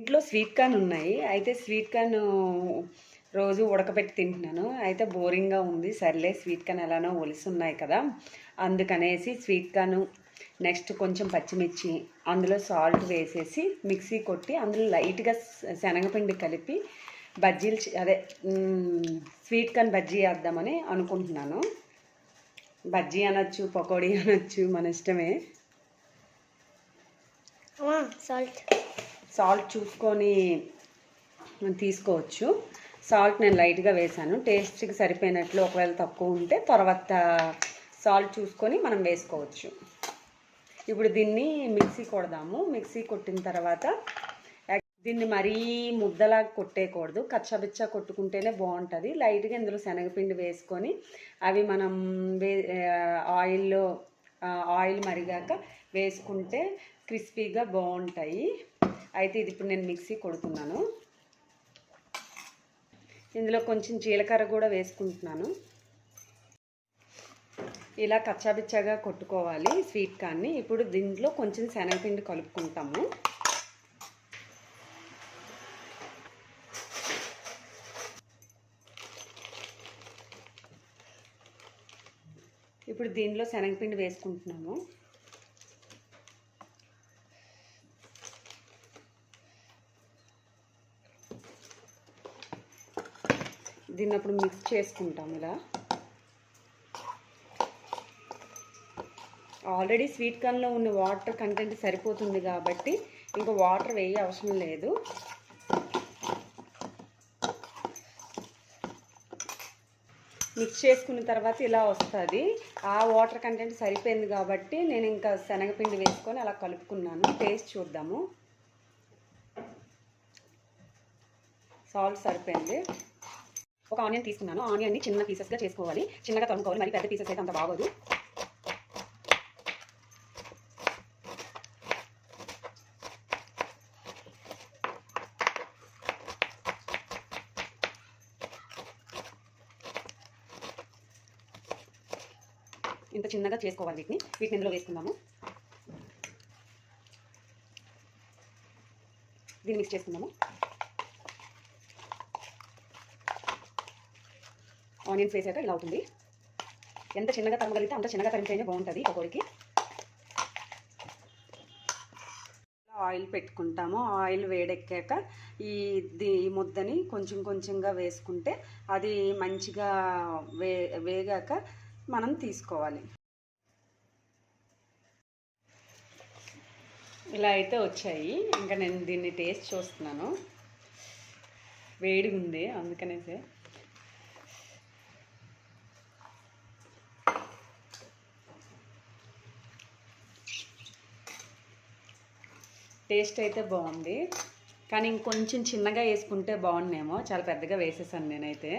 ఇంట్లో sweet corn ఉన్నాయి. అయితే స్వీట్ కార్న్ రోజు ఉడకబెట్టి తింటున్నాను. అయితే బోరింగ్గా ఉంది. సర్లే స్వీట్ కార్న్ ఎలానో ఒలిసి ఉన్నాయి కదా. అందుకనేసి స్వీట్ కార్న్ నెక్స్ట్ కొంచెం పచ్చిమిర్చి అందులో సాల్ట్ వేసేసి మిక్సీ కొట్టి అందులో లైట్గా శనగపిండి కలిపి బజ్జీలు అదే స్వీట్ కార్న్ బజ్జీ వేద్దామని అనుకుంటున్నాను. బజ్జీ అనొచ్చు పకోడీ అనొచ్చు మన ఇష్టమే. సాల్ట్. సాల్ట్ చూసుకొని తీసుకోవచ్చు. సాల్ట్ నేను లైట్గా వేసాను. టేస్ట్కి సరిపోయినట్లు ఒకవేళ తక్కువ ఉంటే తర్వాత సాల్ట్ చూసుకొని మనం వేసుకోవచ్చు. ఇప్పుడు దీన్ని మిక్సీ కొడదాము. మిక్సీ కొట్టిన తర్వాత దీన్ని మరీ ముద్దలా కొట్టేయకూడదు. కచ్చబిచ్చ కొట్టుకుంటేనే బాగుంటుంది. లైట్గా ఇందులో శనగపిండి వేసుకొని అవి మనం వే ఆయిల్లో ఆయిల్ మరిగాక వేసుకుంటే క్రిస్పీగా బాగుంటాయి. అయితే ఇది ఇప్పుడు నేను మిక్సీ కొడుతున్నాను. ఇందులో కొంచెం జీలకర్ర కూడా వేసుకుంటున్నాను. ఇలా కచ్చాబిచ్చాగా కొట్టుకోవాలి స్వీట్ కార్న్ని. ఇప్పుడు దీంట్లో కొంచెం శనగపిండి కలుపుకుంటాము. ఇప్పుడు దీనిలో శనగపిండి వేసుకుంటున్నాము. దీన్ని అప్పుడు మిక్స్ చేసుకుంటాం ఇలా. ఆల్రెడీ స్వీట్ కార్న్లో ఉన్న వాటర్ కంటెంట్ సరిపోతుంది కాబట్టి ఇంకా వాటర్ వేయ అవసరం లేదు. మిక్స్ చేసుకున్న తర్వాత ఇలా వస్తుంది. ఆ వాటర్ కంటెంట్ సరిపోయింది కాబట్టి నేను ఇంకా శనగపిండి వేసుకొని అలా కలుపుకున్నాను. టేస్ట్ చూద్దాము. సాల్ట్ సరిపోయింది. ఒక ఆనియన్ తీసుకున్నాను. ఆనియన్ని చిన్న పీసెస్గా చేసుకోవాలి. చిన్నగా తొమ్ముకోవాలి మరి పెద్ద పీసెస్ అయితే అంత బాగోదు. ఇంత చిన్నగా చేసుకోవాలి వీటిని. వీటిని ఇందులో వేసుకుందాము. దీన్ని మిక్స్ చేసుకుందాము. ఆనియన్స్ వేసాక ఇలా అవుతుంది. ఎంత చిన్నగా తరమగలిగితే అంత చిన్నగా తరిమితేనే బాగుంటుంది పకోడికి. ఆయిల్ పెట్టుకుంటాము. ఆయిల్ వేడెక్కాక ఈ ఈ ముద్దని కొంచెం కొంచెంగా వేసుకుంటే అది మంచిగా వే వేగాక మనం తీసుకోవాలి. ఇలా అయితే వచ్చాయి. ఇంకా నేను దీన్ని టేస్ట్ చూస్తున్నాను. వేడిగా ఉంది అందుకనేసే. టేస్ట్ అయితే బాగుంది. కానీ ఇంకొంచెం చిన్నగా వేసుకుంటే బాగుండేమో. చాలా పెద్దగా వేసేసాను నేనైతే.